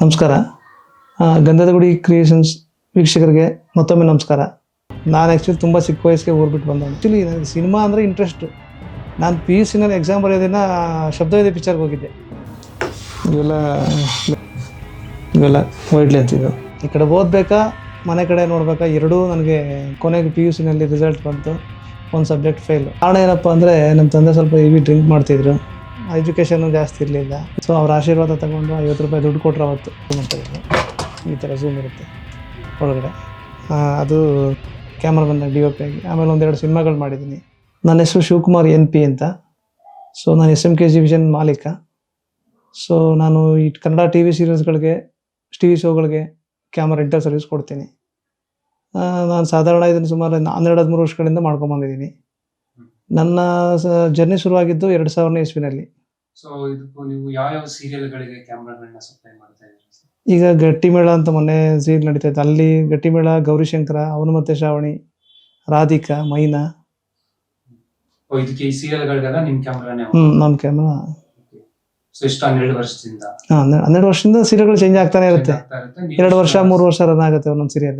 ನಮಸ್ಕಾರ. ಗಂಧದ ಗುಡಿ ಕ್ರಿಯೇಷನ್ಸ್ ವೀಕ್ಷಕರಿಗೆ ಮತ್ತೊಮ್ಮೆ ನಮಸ್ಕಾರ. ನಾನು ಆ್ಯಕ್ಚುಲಿ ತುಂಬ ಚಿಕ್ಕ ವಯಸ್ಸಿಗೆ ಊರ್ಬಿಟ್ಟು ಬಂದೆ ಆ್ಯಕ್ಚುಲಿ ನನಗೆ ಸಿನಿಮಾ ಅಂದರೆ ಇಂಟ್ರೆಸ್ಟು ನಾನು ಪಿ ಯು ಸಿನಲ್ಲಿ ಎಕ್ಸಾಮ್ ಬರೆಯೋದಿನ ಶಬ್ದವೇದಿ ಪಿಕ್ಚರ್ಗೆ ಹೋಗಿದ್ದೆ. ಇವೆಲ್ಲ ಇವೆಲ್ಲ ವೈಡ್ಲಿ ಅಂತಿದ್ದು ಈ ಕಡೆ ಓದಬೇಕಾ, ಮನೆ ಕಡೆ ನೋಡ್ಬೇಕಾ, ಎರಡೂ ನನಗೆ ಕೊನೆಗೆ ಪಿ ಯು ಸಿನಲ್ಲಿ ರಿಸಲ್ಟ್ ಬಂತು. ಒಂದು ಸಬ್ಜೆಕ್ಟ್ ಫೇಲ್ ಕಾರಣ ಏನಪ್ಪ ಅಂದರೆ ನಮ್ಮ ತಂದೆ ಸ್ವಲ್ಪ ಹೆವಿ ಡ್ರಿಂಕ್ ಮಾಡ್ತಿದ್ರು. ಎಜುಕೇಷನ್ನು ಜಾಸ್ತಿ ಇರಲಿಲ್ಲ. ಸೊ ಅವ್ರ ಆಶೀರ್ವಾದ ತಗೊಂಡು ಐವತ್ತು ರೂಪಾಯಿ ದುಡ್ಡು ಕೊಟ್ಟರೆ ಅವತ್ತು. ಈ ಥರ ಝೂಮ್ ಇರುತ್ತೆ ಒಳಗಡೆ. ಅದು ಕ್ಯಾಮ್ರಾ ಬಂದಾಗ ಡಿ ಒ ಪಿ ಆಗಿ. ಆಮೇಲೆ ಒಂದೆರಡು ಸಿನಿಮಾಗಳು ಮಾಡಿದ್ದೀನಿ. ನನ್ನ ಹೆಸರು ಶಿವಕುಮಾರ್ ಎನ್ ಪಿ ಅಂತ. ಸೊ ನಾನು S M K G vision ಮಾಲೀಕ. ಸೊ ನಾನು ಈ ಕನ್ನಡ ಟಿ ವಿ ಸೀರಿಯಲ್ಸ್ಗಳಿಗೆ ಟಿ ವಿ ಶೋಗಳಿಗೆ ಕ್ಯಾಮ್ರಾ ರೆಂಟಲ್ ಸರ್ವಿಸ್ ಕೊಡ್ತೀನಿ. ನಾನು ಸಾಧಾರಣ ಇದನ್ನು ಸುಮಾರು ಹನ್ನೆರಡು, ಹದಿಮೂರು ವರ್ಷಗಳಿಂದ ಮಾಡ್ಕೊಂಬಂದಿದ್ದೀನಿ ನನ್ನ ಜರ್ನಿ ಶುರುವಾಗಿದ್ದು ಎರಡು ಸಾವಿರನೇ ಇಸ್ವಿನಲ್ಲಿ. ಸೊ ಇದಕ್ಕೂ ನೀವು ಯಾವ ಯಾವ ಸೀರಿಯಲ್ಗಳಿಗೆ ಕ್ಯಾಮ್ರಾಗಳನ್ನ ಸಪ್ಲೈ ಮಾಡ್ತಾ ಇದ್ದೀರಾ ಸರ್? ಈಗ ಗಟ್ಟಿಮೇಳ ಅಂತ ಮೊನ್ನೆ ಸೀರಿಯಲ್ ನಡೀತಾ ಇತ್ತು. ಅಲ್ಲಿ ಗಟ್ಟಿಮೇಳ ಗೌರಿಶಂಕರ ಅವನು ಮತ್ತೆ ಶ್ರಾವಣಿ ರಾಧಿಕಾ ಮೈನಾ. ಓ ಇದಕ್ಕೆ ಈ ಸೀರಿಯಲ್ಗಳಿಗೆಲ್ಲ ನಿಮ್ ಕ್ಯಾಮ್ರಾನೇ ಹ್ಞೂ ನಮ್ಮ ಕ್ಯಾಮ್ರಾ ಸೊ ಎಷ್ಟು ಹನ್ನೆರಡು ವರ್ಷದಿಂದ? ಹನ್ನೆರಡು ಹನ್ನೆರಡು ವರ್ಷದಿಂದ ಸೀರಿಯಲ್ಗಳು ಚೇಂಜ್ ಆಗ್ತಾನೆ ಇರುತ್ತೆ. ಆಗ್ತಾ ಇರುತ್ತೆ. ನೀವು ಎರಡು ವರ್ಷ ಮೂರು ವರ್ಷ ರನ್ ಆಗುತ್ತೆ ಒಂದೊಂದು ಸೀರಿಯಲ್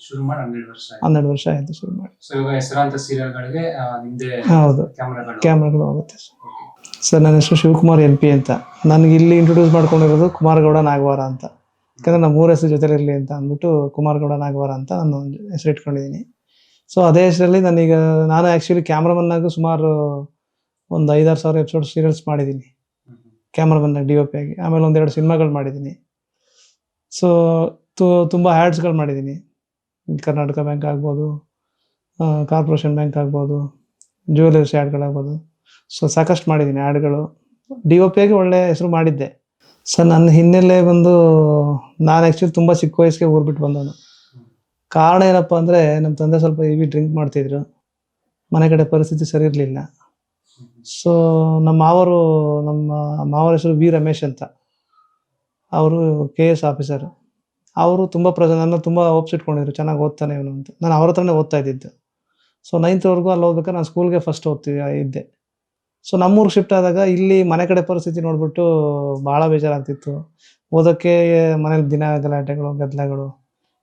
ಶುರು ಮಾಡಿ ಹನ್ನೆರಡು ವರ್ಷ ಆಯ್ತು. ಹನ್ನೆರಡು ವರ್ಷ ಆಯ್ತು ಶುರು ಮಾಡಿ. ಸೊ ಇವಾಗ ಹೆಸರಾಂತ ಸೀರಿಯಲ್ಗಳಿಗೆ ನಿಮ್ದೇ ಹೌದು. ಕ್ಯಾಮ್ರಾಗಳು ಕ್ಯಾಮ್ರಾಗಳು ಹೋಗುತ್ತೆ ಸರ್, ನನ್ನ ಹೆಸರು ಶಿವಕುಮಾರ್ ಎನ್ ಪಿ ಅಂತ. ನನಗೆ ಇಲ್ಲಿ ಇಂಟ್ರೊಡ್ಯೂಸ್ ಮಾಡ್ಕೊಂಡಿರೋದು ಕುಮಾರಗೌಡ ನಾಗವಾರ ಅಂತ. ಯಾಕಂದ್ರೆ ನಮ್ಮ ಮೂರು ಹೆಸರು ಇರಲಿ ಅಂತ ಅಂದ್ಬಿಟ್ಟು ಕುಮಾರಗೌಡ ನಾಗವಾರ ಅಂತ ನಾನು ಹೆಸರು ಇಟ್ಕೊಂಡಿದ್ದೀನಿ. ಸೊ ಅದೇ ಹೆಸರಲ್ಲಿ ನಾನೀಗ, ನಾನು ಆ್ಯಕ್ಚುಲಿ ಕ್ಯಾಮ್ರಾಮನ್ನಾಗೂ ಸುಮಾರು ಒಂದು ಐದಾರು ಸಾವಿರ ಎಪಿಸೋಡ್ ಸೀರಿಯಲ್ಸ್ ಮಾಡಿದ್ದೀನಿ. ಕ್ಯಾಮ್ರಾಮನ್ನಾಗಿ ಡಿ ಒ ಪಿ ಆಗಿ. ಆಮೇಲೆ ಒಂದೆರಡು ಸಿನಿಮಾಗಳು ಮಾಡಿದ್ದೀನಿ. ಸೊ ತು, ತುಂಬ ಆ್ಯಡ್ಸ್ಗಳು ಮಾಡಿದ್ದೀನಿ. ಕರ್ನಾಟಕ ಬ್ಯಾಂಕ್ ಆಗ್ಬೋದು ಕಾರ್ಪೊರೇಷನ್ ಬ್ಯಾಂಕ್ ಆಗ್ಬೋದು ಜ್ಯುವೆಲರ್ಸ್ ಆ್ಯಡ್ಗಳಾಗ್ಬೋದು ಸೊ ಸಾಕಷ್ಟು ಮಾಡಿದ್ದೀನಿ ಹಾಡುಗಳು ಡಿ ಒ ಪಿಯಾಗಿ ಒಳ್ಳೆ ಹೆಸರು ಮಾಡಿದ್ದೆ. ಸರ್ ನನ್ನ ಹಿನ್ನೆಲೆ ಬಂದು ನಾನು ಆ್ಯಕ್ಚುಲಿ ತುಂಬ ಚಿಕ್ಕ ವಯಸ್ಸಿಗೆ ಊರ್ಬಿಟ್ಟು ಬಂದವನು. ಕಾರಣ ಏನಪ್ಪ ಅಂದರೆ ನಮ್ಮ ತಂದೆ ಸ್ವಲ್ಪ ಹೆವಿ ಡ್ರಿಂಕ್ ಮಾಡ್ತಿದ್ರು. ಮನೆ ಕಡೆ ಪರಿಸ್ಥಿತಿ ಸರಿ ಇರಲಿಲ್ಲ. ಸೊ ನಮ್ಮ ಮಾವರು, ನಮ್ಮ ಮಾವರ ಹೆಸರು ವಿ ರಮೇಶ್ ಅಂತ. ಅವರು ಕೆ ಎಸ್ ಆಫೀಸರು ಅವರು ತುಂಬ ಪ್ರಜೆ, ನನ್ನ ತುಂಬ ಒಪ್ಸಿಟ್ಕೊಂಡಿದ್ರು ಚೆನ್ನಾಗಿ ಓದ್ತಾನೆ ಇವನು ಅಂತ. ನಾನು ಅವ್ರ ಹತ್ರನೇ ಓದ್ತಾ ಇದ್ದಿದ್ದು. ಸೊ ನೈನ್ತ್ವರೆಗೂ ಅಲ್ಲಿ ಹೋಗ್ಬೇಕಾದ್ರೆ ನಾನು ಸ್ಕೂಲ್ಗೆ ಫಸ್ಟ್ ಓದ್ತೀವಿ ಇದ್ದೆ. ಸೊ ನಮ್ಮೂರಿಗೆ ಶಿಫ್ಟ್ ಆದಾಗ ಇಲ್ಲಿ ಮನೆ ಕಡೆ ಪರಿಸ್ಥಿತಿ ನೋಡ್ಬಿಟ್ಟು ಭಾಳ ಬೇಜಾರಾಗ್ತಿತ್ತು. ಓದೋಕ್ಕೆ ಮನೇಲಿ ದಿನ ಗಲಾಟೆಗಳು ಗದ್ದಲಗಳು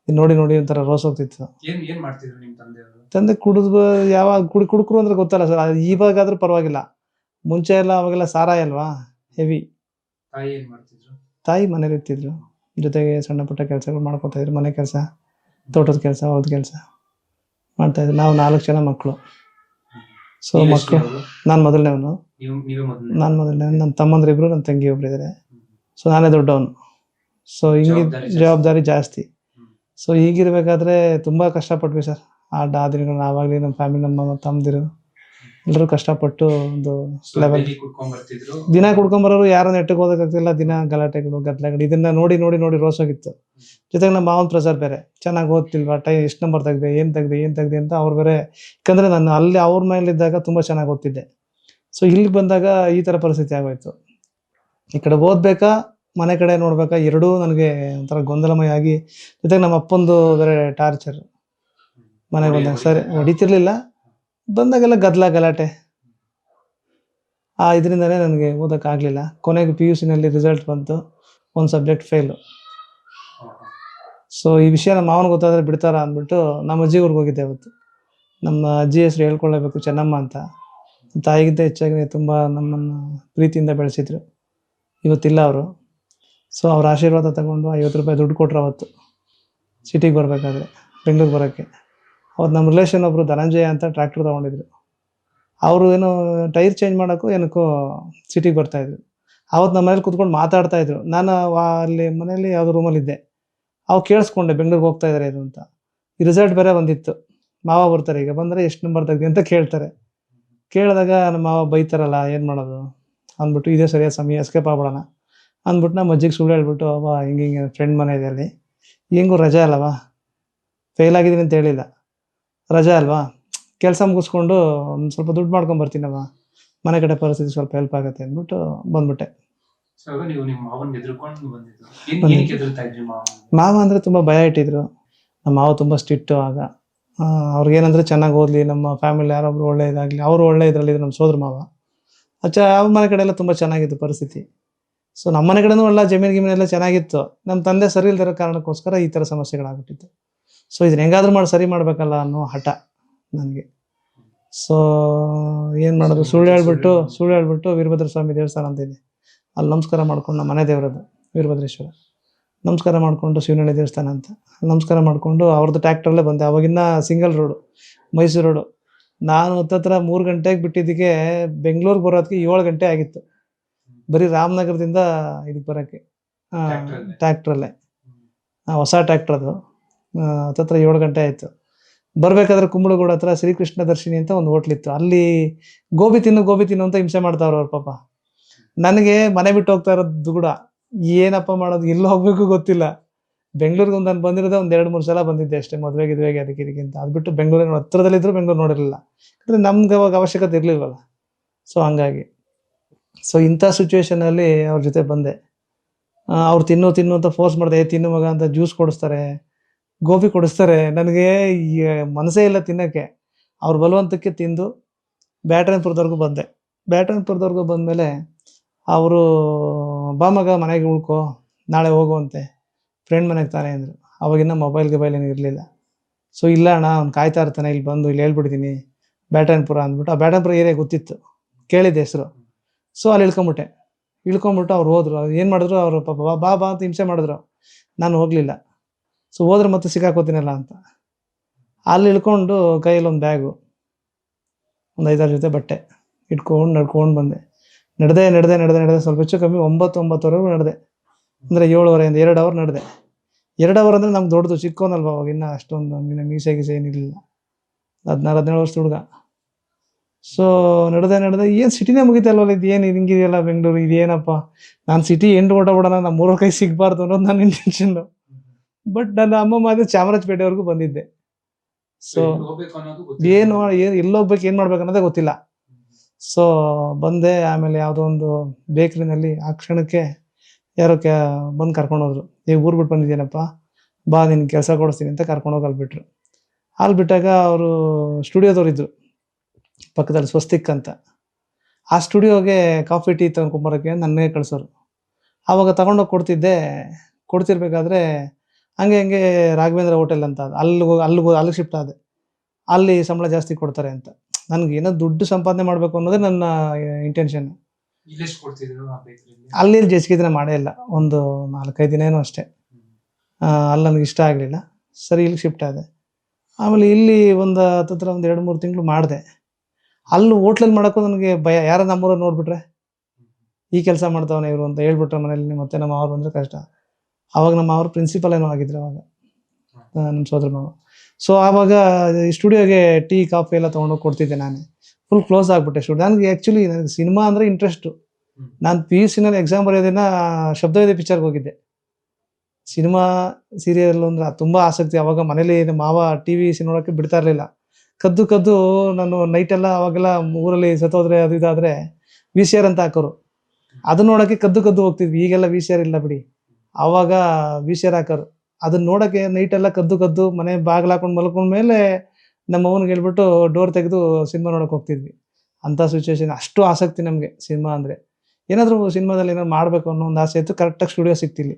ನೋಡಿ ನೋಡಿ ಒಂಥರ ರೋಸ್ ಹೋಗ್ತಿತ್ತು. ತಂದೆ ಕುಡಿದು ಯಾವಾಗ ಕುಡಿ ಕುಡುಕರು ಅಂದ್ರೆ ಗೊತ್ತಲ್ಲ ಸರ್ ಇವಾಗಾದ್ರೂ ಪರವಾಗಿಲ್ಲ. ಮುಂಚೆ ಎಲ್ಲ ಅವಾಗೆಲ್ಲ ಸಾರಾಯ ಅಲ್ವಾ? ಹೆವಿ ತಾಯಿ ಏನ್ ಮಾಡ್ತಿದ್ರು? ತಾಯಿ ಮನೇಲಿ ಇರ್ತಿದ್ರು. ಜೊತೆಗೆ ಸಣ್ಣ ಪುಟ್ಟ ಕೆಲಸಗಳು ಮಾಡ್ಕೊತಾ ಇದ್ರು ಮನೆ ಕೆಲಸ ತೋಟದ ಕೆಲಸ ಹೊಲದ ಕೆಲಸ ಮಾಡ್ತಾ ಇದ್ರು. ನಾವು ನಾಲ್ಕು ಜನ ಮಕ್ಕಳು ಸೊ ಮಕ್ಕಳು? ನಾನು ಮೊದಲನೇವನು ನೀವು ನೀವೇ ಮೊದಲು ನಾನು ಮೊದಲನೇ ನನ್ನ ತಮ್ಮಂದ್ರ ಇಬ್ರು ನನ್ನ ತಂಗಿ ಒಬ್ರು ಇದ್ದಾರೆ ಸೊ ನಾನೇ ದೊಡ್ಡವನು. ಸೊ ಹಿಂಗೆ ಜವಾಬ್ದಾರಿ ಜಾಸ್ತಿ. ಸೊ ಹೀಗಿರ್ಬೇಕಾದ್ರೆ ತುಂಬ ಕಷ್ಟಪಟ್ವಿ ಸರ್. ಆ ಆ ಆವಾಗಲೇ ನಮ್ಮ ಫ್ಯಾಮಿಲಿ ನಮ್ಮ ತಮ್ಮದಿರು ಎಲ್ಲರೂ ಕಷ್ಟಪಟ್ಟು ಒಂದು ಲೆವೆಲ್ ದಿನ ಕುಡ್ಕೊಂಬರೋರು ಯಾರು ನೆಟ್ಟಿಗೆ ಹೋಗೋಕ್ಕಾಗ್ತಿಲ್ಲ ದಿನ ಗಲಾಟೆಗಳು ಗದ್ದಲೆಗಳು. ಇದನ್ನ ನೋಡಿ ನೋಡಿ ನೋಡಿ ರೋಸೋಗಿತ್ತು ಜೊತೆಗೆ ನಮ್ಮ ಮಾವನ ಪ್ರೆಸರ್ ಬೇರೆ. ಚೆನ್ನಾಗಿ ಓದ್ತಿಲ್ವಾ? ಟೈ ಎಷ್ಟು ನಂಬರ್ ತೆಗ್ದೆ ಏನು ತೆಗ್ದೆ ಏನು ತೆಗ್ದೆ ಅಂತ ಅವ್ರು ಬೇರೆ. ಯಾಕಂದರೆ ನಾನು ಅಲ್ಲಿ ಅವ್ರ ಮೇಲಿದ್ದಾಗ ತುಂಬ ಚೆನ್ನಾಗಿ ಓದ್ತಿದ್ದೆ. ಸೊ ಇಲ್ಲಿ ಬಂದಾಗ ಈ ಥರ ಪರಿಸ್ಥಿತಿ ಆಗೋಯ್ತು. ಈ ಕಡೆ ಓದಬೇಕಾ ಮನೆ ಕಡೆ ನೋಡ್ಬೇಕಾ ಎರಡೂ ನನಗೆ ಒಂಥರ ಗೊಂದಲಮಯ ಆಗಿ ಜೊತೆಗೆ ನಮ್ಮ ಅಪ್ಪಂದು ಬೇರೆ ಟಾರ್ಚರ್ ಮನೆಗೆ ಬಂದಾಗ. ಸರಿ ಹೊಡಿತಿರ್ಲಿಲ್ಲ. ಬಂದಾಗೆಲ್ಲ ಗದ್ದಲ ಗಲಾಟೆ. ಆ ಇದರಿಂದನೇ ನನಗೆ ಓದೋಕ್ಕಾಗಲಿಲ್ಲ. ಕೊನೆಗೆ ಪಿ ಯು ಸಿನಲ್ಲಿ ರಿಸಲ್ಟ್ ಬಂತು. ಒಂದು ಸಬ್ಜೆಕ್ಟ್ ಫೇಲು ಸೊ ಈ ವಿಷಯ ನಮ್ಮ ಮಾವನ ಗೊತ್ತಾದ್ರೆ ಬಿಡ್ತಾರ ಅಂದ್ಬಿಟ್ಟು ನಮ್ಮ ಅಜ್ಜಿ ಊರಿಗೆ ಹೋಗಿದ್ದೆ ಅವತ್ತು. ನಮ್ಮ ಅಜ್ಜಿ ಹೆಸರು ಹೇಳ್ಕೊಳ್ಳೇಬೇಕು ಚೆನ್ನಮ್ಮ ಅಂತ. ತಾಯಿಗಿಂತ ಹೆಚ್ಚಾಗಿ ತುಂಬ ನಮ್ಮನ್ನು ಪ್ರೀತಿಯಿಂದ ಬೆಳೆಸಿದ್ರು. ಇವತ್ತಿಲ್ಲ ಅವರು. ಸೊ ಅವ್ರ ಆಶೀರ್ವಾದ ತಗೊಂಡು ಐವತ್ತು ರೂಪಾಯಿ ದುಡ್ಡು ಕೊಟ್ರು ಅವತ್ತು. ಸಿಟಿಗೆ ಬರಬೇಕಾದ್ರೆ ಬೆಂಗಳೂರು ಬರೋಕ್ಕೆ. ಅವ್ರು ನಮ್ಮ ರಿಲೇಷನ್ ಒಬ್ಬರು ಧನಂಜಯ ಅಂತ ಟ್ರ್ಯಾಕ್ಟರ್ ತೊಗೊಂಡಿದ್ರು. ಅವರು ಏನು ಟೈರ್ ಚೇಂಜ್ ಮಾಡೋಕ್ಕೂ ಏನಕ್ಕೂ ಸಿಟಿಗೆ ಬರ್ತಾಯಿದ್ರು ಅವತ್ತು ನಮ್ಮ ಮನೇಲಿ ಕೂತ್ಕೊಂಡು ಮಾತಾಡ್ತಾಯಿದ್ರು ನಾನು ಅಲ್ಲಿ ಮನೇಲಿ ಯಾವುದೋ ರೂಮಲ್ಲಿ ಇದ್ದೆ. ಅವು ಕೇಳಿಸ್ಕೊಂಡೆ, ಬೆಂಗಳೂರಿಗೆ ಹೋಗ್ತಾ ಇದ್ದಾರೆ ಇದು ಅಂತ. ಈ ರಿಸಲ್ಟ್ ಬೇರೆ ಬಂದಿತ್ತು. ಮಾವ ಬರ್ತಾರೆ, ಈಗ ಬಂದರೆ ಎಷ್ಟು ನಂಬರ್ ತೆಗ್ದಿ ಅಂತ ಕೇಳ್ತಾರೆ. ಕೇಳಿದಾಗ ನಮ್ಮ ಮಾವ ಬೈತಾರಲ್ಲ, ಏನು ಮಾಡೋದು? ಅಂದ್ಬಿಟ್ಟು, ಇದೇ ಸರಿಯಾದ ಸಮಯ ಎಸ್ಕೇಪ್ ಆಗ್ಬಿಡೋಣ. ಅಂದ್ಬಿಟ್ಟು ನಮ್ಮ ಅಜ್ಜಿಗೆ ಸುಳ್ಳು ಹೇಳ್ಬಿಟ್ಟು ಅವ ಹಿಂಗೆ ಹಿಂಗೆ ಫ್ರೆಂಡ್ ಮನೆ ಇದೆ ಅಲ್ಲಿ. ಹೆಂಗೂ ರಜಾ ಅಲ್ಲವಾ? ಫೇಲ್ ಆಗಿದ್ದೀನಿ ಅಂತ ಹೇಳಿಲ್ಲ. ರಜಾ ಅಲ್ವಾ? ಕೆಲಸ ಮುಗಿಸ್ಕೊಂಡು ಒಂದು ಸ್ವಲ್ಪ ದುಡ್ಡು ಮಾಡ್ಕೊಂಡು ಬರ್ತೀನವ ಮನೆ ಕಡೆ ಪರಿಸ್ಥಿತಿ ಸ್ವಲ್ಪ ಹೆಲ್ಪ್ ಆಗುತ್ತೆ, ಅಂದ್ಬಿಟ್ಟು ಬಂದ್ಬಿಟ್ಟೆ. ನೀವು ನಿಮ್ಮ ಮಾವನ್ ಎದುರ್ಕೊಂಡು ಬಂದಿದ್ರು ಏನ್ ಬಂದಿದ್ದು. ಏನಕ್ಕೆ ಎದುರ್ತಾ ಇದ್ರಿ ಮಾವನ್ ಮಾವ ಅಂದರೆ ತುಂಬ ಭಯ ಇಟ್ಟಿದ್ರು. ನಮ್ಮ ಮಾವ ತುಂಬ ಸ್ಟ್ರಿಕ್ಟ್ ಆಗ. ಅವ್ರಿಗೇನಂದ್ರೆ ಚೆನ್ನಾಗಿ ಓದ್ಲಿ ನಮ್ಮ ಫ್ಯಾಮಿಲಿ ಯಾರೊಬ್ರು ಒಳ್ಳೆ ಇದಾಗಲಿ ಅವರು ಒಳ್ಳೆ ಇದರಲ್ಲಿ ನಮ್ಮ ಸೋದ್ರ ಮಾವ. ಅಚ್ಚ ಅವ್ರ ಮನೆ ಕಡೆ ಎಲ್ಲ ತುಂಬ ಚೆನ್ನಾಗಿತ್ತು ಪರಿಸ್ಥಿತಿ. ಸೊ ನಮ್ಮ ಮನೆ ಕಡೆನೂ ಎಲ್ಲ ಜಮೀನು ಗಿಮೀನು ಎಲ್ಲ ಚೆನ್ನಾಗಿತ್ತು. ನಮ್ಮ ತಂದೆ ಸರಿ ಇಲ್ದಿರೋ ಕಾರಣಕ್ಕೋಸ್ಕರ ಈ ಥರ ಸಮಸ್ಯೆಗಳಾಗ್ಬಿಟ್ಟಿತ್ತು. ಸೊ ಇದನ್ನ ಹೆಂಗಾದ್ರೂ ಮಾಡಿ ಸರಿ ಮಾಡಬೇಕಲ್ಲ ಅನ್ನೋ ಹಠ ನನಗೆ. ಸೊ ಏನು ಮಾಡೋದು? ಸುಳ್ಳು ಹೇಳ್ಬಿಟ್ಟು ಸುಳ್ಳು ಹೇಳ್ಬಿಟ್ಟು ವೀರಭದ್ರ ಸ್ವಾಮಿ ದೇವಸ್ಥಾನ ಅಂತ ಇದೆ. ಅಲ್ಲಿ ನಮಸ್ಕಾರ ಮಾಡ್ಕೊಂಡು ನಮ್ಮ ಮನೆ ದೇವರದು ವೀರಭದ್ರೇಶ್ವರ. ನಮಸ್ಕಾರ ಮಾಡಿಕೊಂಡು ಶಿವನಹಳ್ಳಿ ದೇವಸ್ಥಾನ ಅಂತ. ನಮಸ್ಕಾರ ಮಾಡಿಕೊಂಡು ಅವ್ರದ್ದು ಟ್ಯಾಕ್ಟ್ರಲ್ಲೇ ಬಂದೆ. ಅವಾಗಿನ್ನ ಸಿಂಗಲ್ ರೋಡು ಮೈಸೂರು ರೋಡು ನಾನು ಹತ್ತತ್ರ ಮೂರು ಗಂಟೆಗೆ ಬಿಟ್ಟಿದ್ದಕ್ಕೆ ಬೆಂಗಳೂರಿಗೆ ಬರೋದಕ್ಕೆ ಏಳು ಗಂಟೆ ಆಗಿತ್ತು. ಬರೀ ರಾಮನಗರದಿಂದ ಇದಕ್ಕೆ ಬರೋಕ್ಕೆ? ಟ್ಯಾಕ್ಟ್ರಲ್ಲೇ ಹೊಸ ಟ್ಯಾಕ್ಟ್ರ್ ಅದು. ಹತ್ತತ್ರ ಏಳು ಗಂಟೆ ಆಯಿತು. ಬರಬೇಕಾದ್ರೆ ಕುಂಬಳಗೂಡ ಹತ್ರ ಶ್ರೀಕೃಷ್ಣ ದರ್ಶಿನಿ ಅಂತ ಒಂದು ಹೋಟ್ಲಿತ್ತು ಅಲ್ಲಿ ಗೋಬಿ ತಿನ್ನು ಗೋಬಿ ತಿನ್ನು ಅಂತ ಹಿಂಸೆ ಮಾಡ್ತಾವ್ರು ಅವ್ರ ಪಾಪ. ನನಗೆ ಮನೆ ಬಿಟ್ಟು ಹೋಗ್ತಾ ಇರೋದು ಕೂಡ ಏನಪ್ಪ ಮಾಡೋದು ಎಲ್ಲಿ ಹೋಗ್ಬೇಕು ಗೊತ್ತಿಲ್ಲ. ಬೆಂಗಳೂರಿಗೆ ಒಂದು ನಾನು ಬಂದಿರೋದೇ ಒಂದು ಎರಡು ಮೂರು ಸಲ ಬಂದಿದ್ದೆ ಅಷ್ಟೇ ಮದುವೆ ಇದ್ವೇಗೆ ಅದಕ್ಕೆ ಇದಕ್ಕಿಂತ ಅದು ಬಿಟ್ಟು ಬೆಂಗಳೂರಿನ ಹತ್ರದಲ್ಲಿದ್ದರೂ ಬೆಂಗಳೂರು ನೋಡಿರಲಿಲ್ಲ. ಅಂದರೆ ನಮ್ಗೆ ಅವಾಗ ಅವಶ್ಯಕತೆ ಇರಲಿಲ್ವಲ್ಲ. ಸೊ ಹಂಗಾಗಿ. ಸೊ ಇಂಥ ಸಿಚುವೇಶನಲ್ಲಿ ಅವ್ರ ಜೊತೆ ಬಂದೆ. ಅವ್ರು ತಿನ್ನು ತಿನ್ನು ಅಂತ ಫೋರ್ಸ್ ಮಾಡಿದೆ "ಏ, ತಿನ್ನು ಮಗ ಅಂತ ಜ್ಯೂಸ್ ಕೊಡಿಸ್ತಾರೆ ಗೋಬಿ ಕೊಡಿಸ್ತಾರೆ. ನನಗೆ ಮನಸ್ಸೇ ಇಲ್ಲ ತಿನ್ನೋಕ್ಕೆ. ಅವ್ರ ಬಲವಂತಕ್ಕೆ ತಿಂದು ಬ್ಯಾಟ್ರನ್ಪುರದವ್ರಿಗೂ ಬಂದೆ. ಬ್ಯಾಟ್ರನ್ಪುರದವ್ರಿಗೂ ಬಂದಮೇಲೆ ಅವರು, ಬಾ ಮಗ, ಮನೆಗೆ ಉಳ್ಕೊ, ನಾಳೆ ಹೋಗುವಂತೆ ಫ್ರೆಂಡ್ ಮನೆಗೆ ತಾನೇ ಅಂದರು. ಅವಾಗಿನ್ನ ಮೊಬೈಲ್ ಗಿಬೈಲ್ ಏನು ಇರಲಿಲ್ಲ. ಸೊ, ಇಲ್ಲ ಅಣ್ಣ, ಅವ್ನು ಕಾಯ್ತಾ ಇರ್ತಾನೆ, ಇಲ್ಲಿ ಬಂದು, ಇಲ್ಲಿ ಹೇಳ್ಬಿಡ್ತೀನಿ, ಬ್ಯಾಟನ್ಪುರ ಅಂದ್ಬಿಟ್ಟು, ಆ ಬ್ಯಾಟನ್ಪುರ ಏರಿಯಾ ಗೊತ್ತಿತ್ತು. ಕೇಳಿದ್ದೆ ಹೆಸರು. ಸೊ, ಅಲ್ಲಿ ಇಳ್ಕೊಂಬಿಟ್ಟೆ. ಇಳ್ಕೊಂಬಿಟ್ಟು ಅವ್ರು ಹೋದ್ರು. ಏನು ಮಾಡಿದ್ರು, ಅವರು ಪಾಪ, ಬಾ ಬಾ ಬಾ ಅಂತ ಹಿಂಸೆ ಮಾಡಿದ್ರು. ನಾನು ಹೋಗಲಿಲ್ಲ. ಸೊ, ಹೋದ್ರೆ ಮತ್ತೆ ಸಿಕ್ಕಾಕೋತೀನಲ್ಲ ಅಂತ. ಅಲ್ಲಿ ಇಳ್ಕೊಂಡು ಕೈಯಲ್ಲಿ ಒಂದು ಬ್ಯಾಗು, ಒಂದು ಐದಾರು ಜೊತೆ ಬಟ್ಟೆ ಇಟ್ಕೊಂಡು ನಡ್ಕೊಂಡು ಬಂದೆ. ನಡೆದೆ ನಡೆದೆ ನಡೆದೆ ನಡೆದೆ ಸ್ವಲ್ಪ ಹೆಚ್ಚು ಕಮ್ಮಿ ಒಂಬತ್ತು ಒಂಬತ್ತುವರೆಗೂ ನಡೆದೆ. ಅಂದರೆ ಏಳುವರೆಯಿಂದ ಎರಡು ಅವರ್ ನಡೆದೆ. ಎರಡು ಅವರ್ ಅಂದರೆ ನಮ್ಗೆ ದೊಡ್ಡದು ಚಿಕ್ಕೋನಲ್ವ ಅವಾಗ? ಇನ್ನೂ ಅಷ್ಟೊಂದು ಇನ್ನು ಮೀಸೆ ಗೀಸೆ ಏನಿರಲಿಲ್ಲ. ಹದಿನಾರು ಹದಿನೇಳು ವರ್ಷದ ಹುಡುಗ. ಸೊ ನಡೆದೆ ನಡೆದೆ ಏನು ಸಿಟಿನೇ ಮುಗಿತಲ್ವಲ್ಲ ಇದು ಏನು ಹಿಂಗಿದೆಯಲ್ಲ ಬೆಂಗಳೂರು? ಇದೇನಪ್ಪ ನಾನು ಸಿಟಿ ಎಂಟು ಓಟ ಬಿಡೋಣ ನಮ್ಮ ಮೂರ ಕೈ ಸಿಗಬಾರ್ದು ಅನ್ನೋದು ನನ್ನ ಇಂಟೆನ್ಷನ್ನು ಬಟ್ ನನ್ನ ಅಮ್ಮ ಮಾತ್ರ ಚಾಮರಾಜಪೇಟೆವರೆಗೂ ಬಂದಿದ್ದೆ. ಸೊ. ಏನು ಏನು ಎಲ್ಲೋಗ್ಬೇಕು ಏನು ಮಾಡ್ಬೇಕು ಅನ್ನೋದೇ ಗೊತ್ತಿಲ್ಲ. ಸೊ ಬಂದೆ, ಆಮೇಲೆ ಯಾವುದೋ ಒಂದು ಬೇಕ್ರಿನಲ್ಲಿ ಆ ಕ್ಷಣಕ್ಕೆ ಯಾರೋ ಕ್ಯಾ ಬಂದು ಕರ್ಕೊಂಡೋದ್ರು ನೀವು ಊರು ಬಿಟ್ಟು ಬಂದಿದ್ದೀನಪ್ಪ ಬಾ ನಿನ್ನ ಕೆಲಸ ಕೊಡಿಸ್ತೀನಿ ಅಂತ ಕರ್ಕೊಂಡೋಗಿ ಅಲ್ಲಿ ಬಿಟ್ರು ಅಲ್ಲಿ ಬಿಟ್ಟಾಗ ಅವರು ಸ್ಟುಡಿಯೋದವ್ರು ಇದ್ರು, ಪಕ್ಕದಲ್ಲಿ ಸ್ವಸ್ತಿಕ್ ಅಂತ. ಆ ಸ್ಟುಡಿಯೋಗೆ ಕಾಫಿ, ಟೀ ತಗೊಂಡ್ಕೊಂಬರೋಕ್ಕೆ ನನ್ನೇ ಕಳಿಸೋರು. ಆವಾಗ ತಗೊಂಡೋಗಿ ಕೊಡ್ತಿದ್ದೆ, ಕೊಡ್ತಿರ್ಬೇಕಾದ್ರೆ ಹಂಗೆ ಹಂಗೆ ರಾಘವೇಂದ್ರ ಹೋಟೆಲ್ ಅಂತ, ಅಲ್ಲಿಗೆ ಅಲ್ಲಿ ಹೋಗಿ ಅಲ್ಲಿ ಹೋಗಿ, ಅಲ್ಲಿಗೆ ಶಿಫ್ಟ್ ಆದೆ. ಅಲ್ಲಿ ಸಂಬಳ ಜಾಸ್ತಿ ಕೊಡ್ತಾರೆ ಅಂತ. ನನಗೆ ಏನೋ ದುಡ್ಡು ಸಂಪಾದನೆ ಮಾಡಬೇಕು ಅನ್ನೋದೇ ನನ್ನ ಇಂಟೆನ್ಷನ್ ಅಲ್ಲಿ? ಜಾಸ್ತಿ ದಿನ ಮಾಡೇ ಇಲ್ಲ. ಒಂದು ನಾಲ್ಕೈದು ದಿನ ಏನೋ ಅಷ್ಟೇ. ಅಲ್ಲಿ ನನಗೆ ಇಷ್ಟ ಆಗಲಿಲ್ಲ. ಸರಿ ಇಲ್ಲಿ ಶಿಫ್ಟ್ ಆದೆ. ಆಮೇಲೆ ಇಲ್ಲಿ ಒಂದು ಹತ್ತತ್ರ ಒಂದು ಎರಡು ಮೂರು ತಿಂಗಳು ಮಾಡಿದೆ. ಅಲ್ಲಿ ಹೋಟ್ಲಲ್ಲಿ ಮಾಡೋಕ್ಕೂ ನನಗೆ ಭಯ. ಯಾರ ನಮ್ಮೂರ ನೋಡಿಬಿಟ್ರೆ ಈ ಕೆಲಸ ಮಾಡ್ತಾವನೆ ಇವರು ಅಂತ ಹೇಳ್ಬಿಟ್ರೆ ಮನೇಲಿ ಮತ್ತೆ ನಮ್ಮ ಅವ್ರು ಬಂದರೆ ಕಷ್ಟ. ಅವಾಗ ನಮ್ಮ ಅವ್ರ ಪ್ರಿನ್ಸಿಪಲ್ ಏನೋ ಆಗಿದ್ರು ಅವಾಗ. ನನ್ನ ನಮ್ಮ ಸೋದರ ಮಾವ. ಸೊ ಆವಾಗ ಸ್ಟುಡಿಯೋಗೆ ಟೀ, ಕಾಫಿ ಎಲ್ಲ ತೊಗೊಂಡೋಗಿ ಕೊಡ್ತಿದ್ದೆ ನಾನು. ಫುಲ್ ಕ್ಲೋಸ್ ಆಗಿಬಿಟ್ಟೆ ಸ್ಟುಡಿಯೋ. ನನಗೆ ಆ್ಯಕ್ಚುಲಿ ನನಗೆ ಸಿನಿಮಾ ಅಂದರೆ ಇಂಟ್ರೆಸ್ಟು ನಾನು ಪಿ ಯು ಸಿನಲ್ಲಿ ಎಕ್ಸಾಮ್ ಬರೆಯೋದಿನ ಶಬ್ದವೇದಿ ಪಿಕ್ಚರ್ಗೆ ಹೋಗಿದ್ದೆ. ಸಿನಿಮಾ ಸೀರಿಯಲ್ ಅಂದ್ರೆ ತುಂಬ ಆಸಕ್ತಿ. ಆವಾಗ ಮನೇಲಿ ಮಾವ ಟಿ ವಿ ಸಿ ನೋಡೋಕ್ಕೆ ಬಿಡ್ತಾ ಇರಲಿಲ್ಲ. ಕದ್ದು ಕದ್ದು ನಾನು ನೈಟೆಲ್ಲ ಅವಾಗೆಲ್ಲ ಊರಲ್ಲಿ ಸತ್ತೋದ್ರೆ ಅದು ಇದಾದರೆ ವಿ ಸಿ ಆರ್ ಅಂತ ಹಾಕೋರು. ಅದನ್ನ ನೋಡೋಕ್ಕೆ ಕದ್ದು ಕದ್ದು ಹೋಗ್ತಿದ್ವಿ. ಈಗೆಲ್ಲ ವಿ ಸಿ ಆರ್ ಇಲ್ಲ ಬಿಡಿ. ಆವಾಗ ವಿ ಸಿ ಆರ್ ಹಾಕೋರು. ಅದನ್ನ ನೋಡೋಕ್ಕೆ ನೈಟೆಲ್ಲ ಕದ್ದು ಕದ್ದು, ಮನೆ ಬಾಗಿಲು ಹಾಕೊಂಡು ಮಲ್ಕೊಂಡ್ಮೇಲೆ ನಮ್ಮ ಅವನಿಗೆ ಹೇಳ್ಬಿಟ್ಟು ಡೋರ್ ತೆಗೆದು ಸಿನಿಮಾ ನೋಡೋಕೆ ಹೋಗ್ತಿದ್ವಿ. ಅಂಥ ಸಿಚುವೇಶನ್ ಅಷ್ಟು ಆಸಕ್ತಿ ನಮಗೆ ಸಿನಿಮಾ ಅಂದರೆ. ಏನಾದರೂ ಸಿನಿಮಾದಲ್ಲಿ ಏನಾದ್ರು ಮಾಡಬೇಕು ಅನ್ನೋ ಒಂದು ಆಸೆ ಇತ್ತು ಕರೆಕ್ಟಾಗಿ ಸ್ಟುಡಿಯೋ ಸಿಕ್ತಿಲ್ಲಿ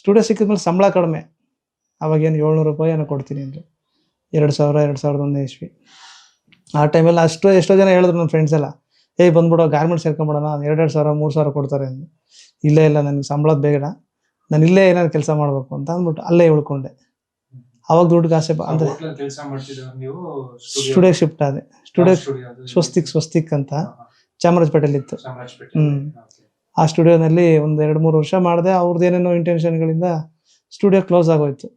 ಸ್ಟುಡಿಯೋ ಸಿಕ್ಕಿದ್ಮೇಲೆ ಸಂಬಳ ಕಡಿಮೆ. ಅವಾಗೇನು ಏಳ್ನೂರು ರೂಪಾಯಿ ಏನೋ ಕೊಡ್ತೀನಿ ಅಂದರು. ಎರಡು ಸಾವಿರ, ಎರಡು ಸಾವಿರದ ಒಂದು ಇಸ್ವಿ. ಆ ಟೈಮಲ್ಲಿ ಅಷ್ಟು, ಎಷ್ಟೋ ಜನ ಹೇಳಿದ್ರು ನನ್ನ ಫ್ರೆಂಡ್ಸ್ ಎಲ್ಲ, ಏಯ್ ಬಂದ್ಬಿಡೋ ಗಾರ್ಮೆಂಟ್ ಸೇರ್ಕೊಂಬಿಡೋಣ ಎರಡೆರಡು ಸಾವಿರ, ಮೂರು ಸಾವಿರ ಕೊಡ್ತಾರೆ ಅಂದ್ರೆ. ಇಲ್ಲ ಇಲ್ಲ, ನನಗೆ ಸಂಬಳದ ಬೇಡ. ನಾನು ಇಲ್ಲೇ ಏನಾದ್ರು ಕೆಲಸ ಮಾಡಬೇಕು ಅಂತ ಅಂದ್ಬಿಟ್ಟು ಅಲ್ಲೇ ಉಳ್ಕೊಂಡೆ. ಅವಾಗ ದುಡ್ಡು ಆಸೆ ಅಂದ್ರೆ ಸ್ಟುಡಿಯೋ ಶಿಫ್ಟ್ ಆದೆ. ಸ್ಟುಡಿಯೋ ಸ್ವಸ್ತಿಕ್ ಸ್ವಸ್ತಿಕ್ ಅಂತ. ಚಾಮರಾಜಪೇಟೆಲಿ ಇತ್ತು. ಹ್ಮ್. ಆ ಸ್ಟುಡಿಯೋನಲ್ಲಿ ಒಂದ್ ಎರಡು ಮೂರು ವರ್ಷ ಮಾಡಿದೆ. ಅವ್ರದ್ದು ಏನೇನೋ ಇಂಟೆನ್ಷನ್ಗಳಿಂದ ಸ್ಟುಡಿಯೋ ಕ್ಲೋಸ್ ಆಗೋಯ್ತು.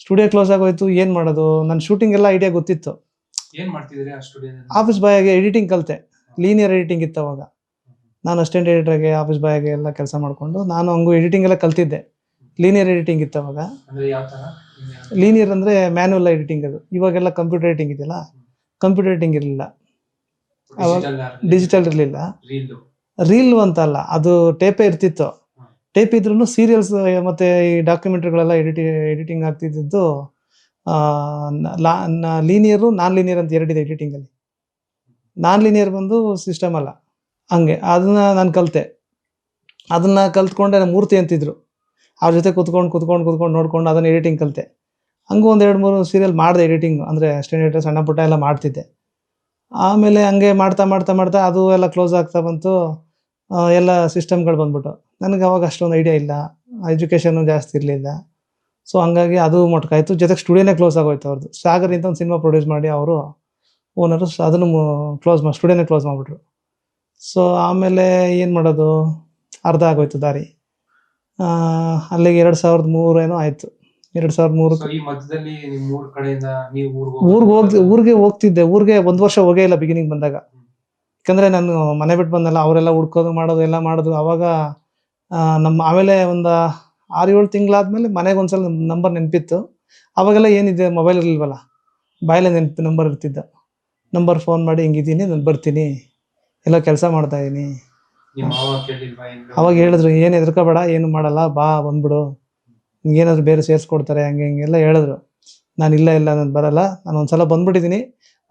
ಸ್ಟುಡಿಯೋ ಕ್ಲೋಸ್ ಆಗೋಯ್ತು. ಏನು ಮಾಡೋದು? ನನ್ನ ಶೂಟಿಂಗ್ ಎಲ್ಲ ಐಡಿಯಾ ಗೊತ್ತಿತ್ತು. ಆಫೀಸ್ ಬಾಯ್ ಆಗಿ ಸ್ಟುಡಿಯೋ ಆಫೀಸ್ ಬಾಯಾಗೆ ಎಡಿಟಿಂಗ್ ಕಲಿತೆ. ಲೀನಿಯರ್ ಎಡಿಟಿಂಗ್ ಇತ್ತು ಅವಾಗ. ನಾನು ಅಸಿಸ್ಟೆಂಟ್ ಎಡಿಟರ್ಗೆ ಆಫೀಸ್ ಬಾಯಾಗೆ ಎಲ್ಲ ಕೆಲಸ ಮಾಡಿಕೊಂಡು ನಾನು ಹಂಗೂ ಎಡಿಟಿಂಗ್ ಎಲ್ಲ ಕಲ್ತಿದ್ದೆ. ಲೀನಿಯರ್ ಎಡಿಟಿಂಗ್ ಇತ್ತು ಅವಾಗ. ಲೀನಿಯರ್ ಅಂದರೆ ಮ್ಯಾನ್ಯಲ್ ಎಡಿಟಿಂಗ್ ಅದು. ಇವಾಗೆಲ್ಲ ಕಂಪ್ಯೂಟರ್ ಎಡಿಟಿಂಗ್ ಇದೆಯಲ್ಲ? ಕಂಪ್ಯೂಟರ್ ಎಡಿಟಿಂಗ್ ಇರಲಿಲ್ಲ. ಅವಾಗ ಡಿಜಿಟಲ್ ಇರಲಿಲ್ಲ. ರೀಲ್ ರೀಲ್ ಅಂತ ಅಲ್ಲ ಅದು ಟೇಪೇ ಇರ್ತಿತ್ತು. ಟೇಪ್ ಇದ್ರೂ ಸೀರಿಯಲ್ಸ್ ಮತ್ತೆ ಈ ಡಾಕ್ಯುಮೆಂಟ್ರಿಗಳೆಲ್ಲ ಎಡಿಟಿ ಎಡಿಟಿಂಗ್ ಆಗ್ತಿದ್ದು ಲೀನಿಯರು ನಾನ್ ಲೀನಿಯರ್ ಅಂತ ಎರಡಿದೆ ಎಡಿಟಿಂಗಲ್ಲಿ ನಾನ್ ಲೀನಿಯರ್ ಬಂದು ಸಿಸ್ಟಮ್ ಅಲ್ಲ. ಹಂಗೆ. ಅದನ್ನ ನಾನು ಕಲಿತೆ. ಅದನ್ನು ಕಲ್ತ್ಕೊಂಡೆ ಮೂರ್ತಿ ಅಂತಿದ್ರು. ಅವ್ರ ಜೊತೆ ಕುತ್ಕೊಂಡು ಕುತ್ಕೊಂಡು ಕುತ್ಕೊಂಡು ನೋಡ್ಕೊಂಡು ಅದನ್ನು ಎಡಿಟಿಂಗ್ ಕಲಿತೆ. ಹಂಗೂ ಒಂದು ಎರಡು ಮೂರು ಸೀರಿಯಲ್ ಮಾಡಿದೆ ಎಡಿಟಿಂಗ್ ಅಂದರೆ ಸ್ಟ್ಯಾಂಡರ್ಡ್ ಸಣ್ಣ ಪುಟ್ಟ ಎಲ್ಲ ಮಾಡ್ತಿದ್ದೆ. ಆಮೇಲೆ ಹಂಗೆ ಮಾಡ್ತಾ ಮಾಡ್ತಾ ಮಾಡ್ತಾ ಅದು ಎಲ್ಲ ಕ್ಲೋಸ್ ಆಗ್ತಾ ಬಂತು. ಎಲ್ಲ ಸಿಸ್ಟಮ್ಗಳು ಬಂದ್ಬಿಟ್ಟು. ನನಗೆ ಅವಾಗ ಅಷ್ಟೊಂದು ಐಡಿಯಾ ಇಲ್ಲ. ಎಜುಕೇಷನ್ನು ಜಾಸ್ತಿ ಇರಲಿಲ್ಲ. ಸೊ ಹಂಗಾಗಿ ಅದು ಮೊಟ್ಕಾಯ್ತು. ಜೊತೆಗೆ ಸ್ಟುಡಿಯೋನೇ ಕ್ಲೋಸ್ ಆಗೋಯ್ತು ಅವ್ರದ್ದು ಸಾಗರ್ ಅಂತ ಒಂದು ಸಿನಿಮಾ ಪ್ರೊಡ್ಯೂಸ್ ಮಾಡಿ ಅವರು ಓನರು ಅದನ್ನು ಕ್ಲೋಸ್ ಮಾಡಿ ಸ್ಟುಡಿಯೋನೇ ಕ್ಲೋಸ್ ಮಾಡಿಬಿಟ್ರು. ಸೊ ಆಮೇಲೆ ಏನು ಮಾಡೋದು? ಅರ್ಧ ಆಗೋಯ್ತು ದಾರಿ. ಅಲ್ಲಿಗೆ ಎರಡು ಸಾವಿರದ ಮೂರೇನೋ ಆಯಿತು. ಎರಡು ಸಾವಿರದ ಮೂರು ಈ ಮಧ್ಯದಲ್ಲಿ ನಿಮ್ ಮೂರ್ ಕಡೆಯಿಂದ ನೀವು ಊರಿಗೆ ಹೋಗ್ ಊರಿಗೆ ಹೋಗ್ತಿದ್ದೆ. ಊರಿಗೆ ಒಂದು ವರ್ಷ ಹೋಗೇ ಇಲ್ಲ ಬಿಗಿನಿಂಗ್ ಬಂದಾಗ. ಯಾಕಂದ್ರೆ ನಾನು ಮನೆ ಬಿಟ್ಟು ಬಂದಲ್ಲ ಅವರೆಲ್ಲ ಹುಡ್ಕೋದು ಮಾಡೋದು ಎಲ್ಲ ಮಾಡೋದು. ಅವಾಗ ಆ, ನಮ್ಮ ಆಮೇಲೆ ಒಂದು ಆರು ಏಳು ತಿಂಗಳಾದ್ಮೇಲೆ ಮನೆಗೆ ಒಂದ್ಸಲ ನಂಬರ್ ನೆನಪಿತ್ತು. ಅವಾಗೆಲ್ಲ ಏನಿದೆ? ಮೊಬೈಲ್ ಇರಲಿಲ್ವಲ್ಲ? ಬಾಯಲ್ಲೇ ನೆನಪು ನಂಬರ್ ಇರ್ತಿದ್ದ. ನಂಬರ್ ಫೋನ್ ಮಾಡಿ ಹಿಂಗಿದ್ದೀನಿ ನಾನು ಬರ್ತೀನಿ. ಎಲ್ಲ ಕೆಲಸ ಮಾಡ್ತಾ ಇದೀನಿ. ಅವಾಗ ಹೇಳಿದ್ರು ಏನು ಹೆದರ್ಕೋಬೇಡ ಏನು ಮಾಡಲ್ಲ ಬಾ ಬಂದ್ಬಿಡು. ಏನಾದ್ರು ಬೇರೆ ಸೇರಿಸ್ಕೊಡ್ತಾರೆ ಹಂಗೆ ಹಿಂಗೆಲ್ಲ ಹೇಳಿದ್ರು. ನಾನು ಇಲ್ಲ ಇಲ್ಲ ನಾನು ಬರಲ್ಲ. ನಾನು ಒಂದ್ಸಲ ಬಂದ್ಬಿಟ್ಟಿದ್ದೀನಿ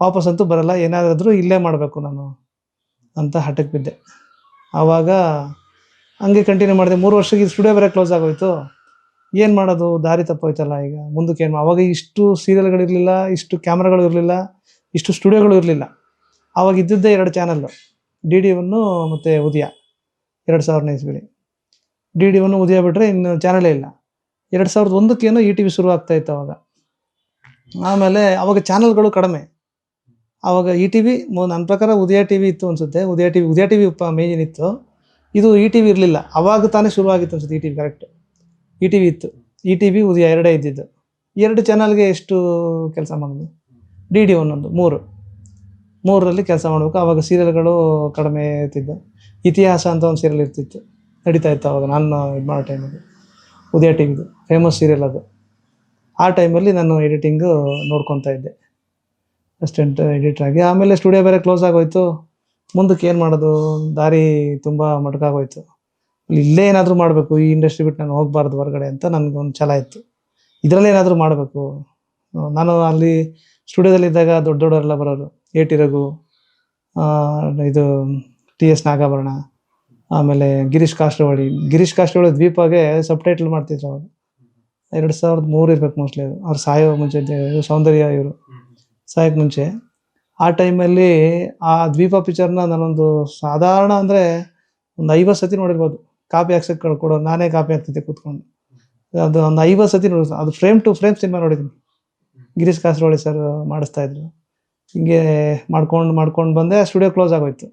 ವಾಪಸ್ ಅಂತೂ ಬರಲ್ಲ. ಏನಾದರೂ ಇಲ್ಲೇ ಮಾಡಬೇಕು ನಾನು ಅಂತ ಹಠಕ್ಕೆ ಬಿದ್ದೆ. ಆವಾಗ ಹಂಗೆ ಕಂಟಿನ್ಯೂ ಮಾಡಿದೆ. ಮೂರು ವರ್ಷಕ್ಕೆ ಸ್ಟುಡಿಯೋ ಬೇರೆ ಕ್ಲೋಸ್ ಆಗೋಯ್ತು. ಏನು ಮಾಡೋದು? ದಾರಿ ತಪ್ಪೋಯ್ತಲ್ಲ ಈಗ. ಮುಂದಕ್ಕೆ ಏನು ಅವಾಗ ಇಷ್ಟು ಸೀರಿಯಲ್ಗಳಿರಲಿಲ್ಲ ಇಷ್ಟು ಕ್ಯಾಮ್ರಾಗಳು ಇರಲಿಲ್ಲ ಇಷ್ಟು ಸ್ಟುಡಿಯೋಗಳು ಇರಲಿಲ್ಲ. ಅವಾಗ ಇದ್ದಿದ್ದೇ ಎರಡು ಚಾನಲ್ಲು ಡಿ ಡಿ ಒನ್ನು ಮತ್ತು ಉದಯ, ಎರಡು ಸಾವಿರನೇ ಇಸ್ವಿಲಿ. ಡಿ ಡಿ ಒನ್ನು ಉದಯ ಬಿಟ್ಟರೆ ಇನ್ನು ಚಾನಲೇ ಇಲ್ಲ. ಎರಡು ಸಾವಿರದ ಒಂದಕ್ಕೇನು ಇ ಟಿ ವಿ ಶುರು ಆಗ್ತಾ ಇತ್ತು ಅವಾಗ. ಆಮೇಲೆ ಅವಾಗ ಚಾನಲ್ಗಳು ಕಡಿಮೆ. ಆವಾಗ ಇ ಟಿ ವಿ ನನ್ನ ಪ್ರಕಾರ ಉದಯ ಟಿ ವಿ ಇತ್ತು ಅನಿಸುತ್ತೆ. Udaya T V, Udaya T V ಮೇಜನ್ ಇತ್ತು ಇದು ಇ ಟಿ ವಿ ಇರಲಿಲ್ಲ. ಅವಾಗ ತಾನೇ ಶುರು ಆಗಿತ್ತು ಅನ್ಸುತ್ತೆ E T V correct E T V ಇತ್ತು. ಇ ಟಿ ವಿ ಉದಯ ಎರಡೇ ಇದ್ದಿದ್ದು. ಎರಡು ಚಾನಲ್ಗೆ ಎಷ್ಟು ಕೆಲಸ ಮಾಡೋದು ಡಿ ಡಿ ಒಂದೊಂದು ಮೂರು. ಮೂರರಲ್ಲಿ ಕೆಲಸ ಮಾಡಬೇಕು. ಆವಾಗ ಸೀರಿಯಲ್ಗಳು ಕಡಿಮೆ ಇರ್ತಿದ್ದು. ಇತಿಹಾಸ ಅಂತ ಒಂದು ಸೀರಿಯಲ್ ಇರ್ತಿತ್ತು. ನಡೀತಾ ಇತ್ತು ಅವಾಗ ನಾನು ಇದು ಮಾಡೋ ಟೈಮಲ್ಲಿ ಉದಯ ಟಿ ವಿದು ಫೇಮಸ್ ಸೀರಿಯಲ್ ಅದು. ಆ ಟೈಮಲ್ಲಿ ನಾನು ಎಡಿಟಿಂಗು ನೋಡ್ಕೊತಾ ಇದ್ದೆ. ಅಸ್ಟೆಂಟ್ ಎಡಿಟರ್ ಆಗಿ. ಆಮೇಲೆ ಸ್ಟುಡಿಯೋ ಬೇರೆ ಕ್ಲೋಸ್ ಆಗೋಯ್ತು. ಮುಂದಕ್ಕೆ ಏನು ಮಾಡೋದು? ದಾರಿ ತುಂಬ ಮಟ್ಕಾಗೋಯ್ತು ಇಲ್ಲೇ ಏನಾದರೂ ಮಾಡಬೇಕು. ಈ ಇಂಡಸ್ಟ್ರಿ ಬಿಟ್ಟು ನಾನು ಹೋಗಬಾರ್ದು ಹೊರಗಡೆ ಅಂತ ನನಗೊಂದು ಛಲ ಇತ್ತು. ಇದರಲ್ಲೇ ಏನಾದರೂ ಮಾಡಬೇಕು. ನಾನು ಅಲ್ಲಿ ಸ್ಟುಡಿಯೋದಲ್ಲಿದ್ದಾಗ ದೊಡ್ಡ ದೊಡ್ಡವರೆಲ್ಲ ಬರೋರು. ಎ ಟಿ ರಘು ಇದು ಟಿ ಎಸ್ ನಾಗಾಭರಣ, ಆಮೇಲೆ ಗಿರೀಶ್ ಕಾಸ್ಟ್ರವಾಡಿ ಗಿರೀಶ್ ಕಾಸ್ಟ್ರವಾಡಿ ದ್ವೀಪಗೆ ಸಬ್ ಟೈಟ್ಲ್ ಮಾಡ್ತಿದ್ರು ಅವರು. ಎರಡು ಸಾವಿರದ ಮೂರು ಇರ್ಬೇಕು ಮೋಸ್ಟ್ಲಿ ಅದು. ಅವ್ರು ಸಾಯೋ ಮುಂಚೆ ಸೌಂದರ್ಯ ಇವರು. ಸಾಯೋಕ್ಕೆ ಮುಂಚೆ. ಆ ಟೈಮಲ್ಲಿ ಆ ದ್ವೀಪ ಪಿಕ್ಚರ್ನ ನಾನೊಂದು ಸಾಧಾರಣ ಅಂದರೆ ಒಂದು ಐವತ್ತು ಸತಿ ನೋಡಿರ್ಬೋದು. ಕಾಪಿ ಹಾಕ್ಸಕ್ಕೆ ಕೊಡೋ, ನಾನೇ ಕಾಪಿ ಹಾಕ್ತಿದ್ದೆ ಕೂತ್ಕೊಂಡು. ಅದು ಒಂದು ಐವತ್ತು ಸತಿ ನೋಡಿ ಅದು ಫ್ರೇಮ್ ಟು ಫ್ರೇಮ್ ಸಿನಿಮಾ ನೋಡಿದ್ದೀನಿ. ಗಿರೀಶ್ ಕಾಸರವಳ್ಳಿ ಸರ್ ಮಾಡಿಸ್ತಾ ಇದ್ರು. ಹಿಂಗೆ ಮಾಡ್ಕೊಂಡು ಮಾಡ್ಕೊಂಡು ಬಂದೆ ಸ್ಟುಡಿಯೋ ಕ್ಲೋಸ್ ಆಗೋಯ್ತು.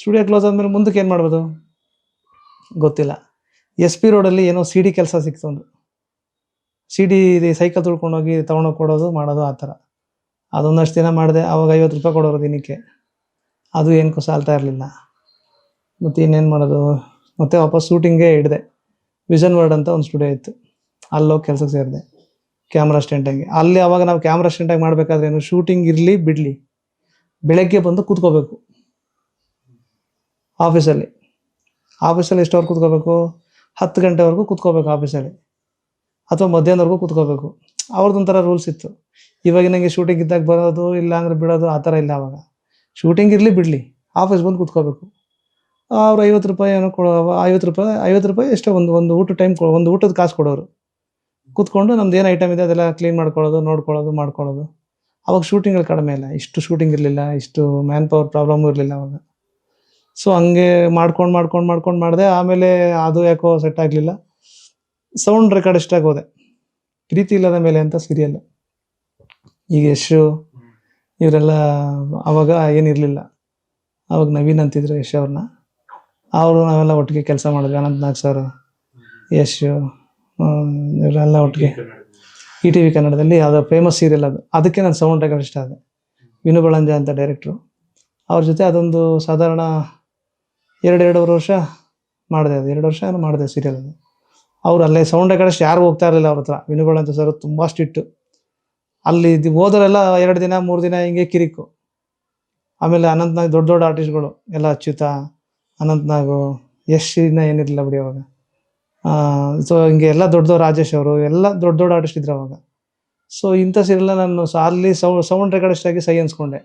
ಸ್ಟುಡಿಯೋ ಕ್ಲೋಸ್ ಆದಮೇಲೆ ಮುಂದಕ್ಕೆ ಏನು ಮಾಡ್ಬೋದು? ಗೊತ್ತಿಲ್ಲ. ಎಸ್ ಪಿ ರೋಡಲ್ಲಿ ಏನೋ ಸಿ ಡಿ ಕೆಲಸ ಸಿಕ್ತು ಒಂದು. ಸಿ ಡಿ ಸೈಕಲ್ ತುಳ್ಕೊಂಡೋಗಿ ತೊಗೊಂಡೋಗಿ ಕೊಡೋದು, ಮಾಡೋದು ಆ ಥರ. ಅದೊಂದಷ್ಟು ದಿನ ಮಾಡಿದೆ, ಅವಾಗ ಐವತ್ತು ರೂಪಾಯಿ ಕೊಡೋರು ದಿನಕ್ಕೆ. ಅದು ಏನಕ್ಕೂ ಸಾಲ್ತಾ ಇರಲಿಲ್ಲ. ಮತ್ತು ಇನ್ನೇನು ಮಾಡೋದು? ಮತ್ತೆ ವಾಪಸ್ ಶೂಟಿಂಗೇ ಹಿಡಿದೆ ವಿಷನ್ ವರ್ಡ್ ಅಂತ ಒಂದು ಸ್ಟುಡಿಯೋ ಇತ್ತು. ಅಲ್ಲೋಗಿ ಕೆಲಸಕ್ಕೆ ಸೇರಿದೆ. ಕ್ಯಾಮ್ರಾ ಸ್ಟೆಂಟಾಗಿ ಅಲ್ಲಿ ಅವಾಗ ನಾವು ಕ್ಯಾಮ್ರಾ ಸ್ಟೆಂಟಾಗಿ ಮಾಡಬೇಕಾದ್ರೆ ಏನು? ಶೂಟಿಂಗ್ ಇರಲಿ, ಬಿಡಲಿ. ಬೆಳಗ್ಗೆ ಬಂದು ಕೂತ್ಕೋಬೇಕು. ಆಫೀಸಲ್ಲಿ ಆಫೀಸಲ್ಲಿ ಎಷ್ಟೋರು ಕೂತ್ಕೋಬೇಕು? ಹತ್ತು ಗಂಟೆವರೆಗೂ ಕೂತ್ಕೋಬೇಕು ಆಫೀಸಲ್ಲಿ ಅಥವಾ ಮಧ್ಯಾಹ್ನವರೆಗೂ ಕೂತ್ಕೋಬೇಕು. ಅವ್ರದ್ದೊಂಥರ ರೂಲ್ಸ್ ಇತ್ತು. ಇವಾಗ ನನಗೆ ಶೂಟಿಂಗ್ ಇದ್ದಾಗ ಬರೋದು, ಇಲ್ಲ ಅಂದ್ರೆ ಬಿಡೋದು, ಆ ಥರ ಇಲ್ಲ ಅವಾಗ. ಶೂಟಿಂಗ್ ಇರಲಿ, ಬಿಡಲಿ. ಆಫೀಸ್ ಬಂದು ಕೂತ್ಕೋಬೇಕು. ಅವ್ರು ಐವತ್ತು ರೂಪಾಯಿ ಏನೋ ಕೊಡೋ, ಐವತ್ತು ರೂಪಾಯಿ ಐವತ್ತು ರೂಪಾಯಿ ಎಷ್ಟೋ ಒಂದು ಒಂದು ಊಟ ಟೈಮ್ ಒಂದು ಊಟದ ಕಾಸು ಕೊಡೋರು. ಕೂತ್ಕೊಂಡು ನಮ್ದು ಏನು ಐಟಮ್ ಇದೆ ಅದೆಲ್ಲ ಕ್ಲೀನ್ ಮಾಡ್ಕೊಳ್ಳೋದು, ನೋಡ್ಕೊಳ್ಳೋದು, ಮಾಡ್ಕೊಳ್ಳೋದು. ಅವಾಗ ಶೂಟಿಂಗಲ್ಲಿ ಕಡಿಮೆ ಇಲ್ಲ. ಇಷ್ಟು ಶೂಟಿಂಗ್ ಇರಲಿಲ್ಲ, ಇಷ್ಟು ಮ್ಯಾನ್ ಪವರ್ ಪ್ರಾಬ್ಲಮ್ ಇರಲಿಲ್ಲ ಅವಾಗ. ಸೊ ಹಂಗೆ ಮಾಡ್ಕೊಂಡು ಮಾಡ್ಕೊಂಡು ಮಾಡ್ಕೊಂಡು ಮಾಡಿದೆ, ಆಮೇಲೆ ಅದು ಯಾಕೋ ಸೆಟ್ ಆಗಲಿಲ್ಲ. ಸೌಂಡ್ ರೆಕಾರ್ಡ್ ಇಷ್ಟ ಹೋದೆ. ಪ್ರೀತಿ ಇಲ್ಲದ ಮೇಲೆ ಅಂತ ಸೀರಿಯಲ್ ಈಗ ಯಶು, ಇವರೆಲ್ಲ ಅವಾಗ ಏನಿರಲಿಲ್ಲ ಅವಾಗ ನವೀನ್ ಅಂತಿದ್ರು ಯಶ್ ಅವ್ರನ್ನ. ಅವರು ನಾವೆಲ್ಲ ಒಟ್ಟಿಗೆ ಕೆಲಸ ಮಾಡಿದ್ವಿ, ಅನಂತ್ನಾಗ್ ಸರ್ ಯಶ್. ಇವರೆಲ್ಲ ಒಟ್ಟಿಗೆ. ಇ ಟಿ ವಿ ಕನ್ನಡದಲ್ಲಿ ಅದು ಫೇಮಸ್ ಸೀರಿಯಲ್ ಅದು. ಅದಕ್ಕೆ ನಾನು ಸೌಂಡ್ ರೆಕಾರ್ಡಿಸ್ಟ್ ಆದೆ. ವಿನು ಬಳಂಜ ಅಂತ ಡೈರೆಕ್ಟ್ರು ಅವ್ರ ಜೊತೆ ಅದೊಂದು ಸಾಧಾರಣ ಎರಡು ಎರಡೂವರೆ ವರ್ಷ ಮಾಡಿದೆ ಅದು. ಎರಡು ವರ್ಷ ಮಾಡಿದೆ ಸೀರಿಯಲ್ ಅದು. ಅವ್ರು ಅಲ್ಲೇ ಸೌಂಡ್ ರೆಕಾರ್ಡಿಸ್ಟ್ ಯಾರು ಹೋಗ್ತಾ ಇರಲಿಲ್ಲ ಅವ್ರ ಹತ್ರ. ವಿನು ಬಳಂಜ ಸರ್ ತುಂಬ ಸ್ಟ್ರಿಟ್ಟು ಅಲ್ಲಿ ಹೋದರೆಲ್ಲ ಎರಡು ದಿನ, ಮೂರು ದಿನ ಹಿಂಗೆ ಕಿರಿಕು. ಆಮೇಲೆ ಅನಂತ್ನಾಗ್ ದೊಡ್ಡ ದೊಡ್ಡ ಆರ್ಟಿಸ್ಟ್ಗಳು ಎಲ್ಲ ಅಚ್ಯುತ, ಅನಂತ್ನಾಗು, ಯಶ್ ಏನಿರಲಿಲ್ಲ ಬಿಡಿ ಅವಾಗ. ಸೊ ಹಿಂಗೆ ಎಲ್ಲ ದೊಡ್ಡ ದೊಡ್ಡ ರಾಜೇಶ್ ಅವರು, ಎಲ್ಲ ದೊಡ್ಡ ದೊಡ್ಡ ಆರ್ಟಿಸ್ಟ್ ಇದ್ರು ಅವಾಗ. ಸೊ ಇಂಥ ಸೀರಿಯಲ್ನ ನಾನು ಅಲ್ಲಿ ಸೌಂಡ್ ಸೌಂಡ್ ರೆಕಾರ್ಡಿಸ್ಟ್ ಆಗಿ ಸೈ ಅನ್ಸ್ಕೊಂಡೆ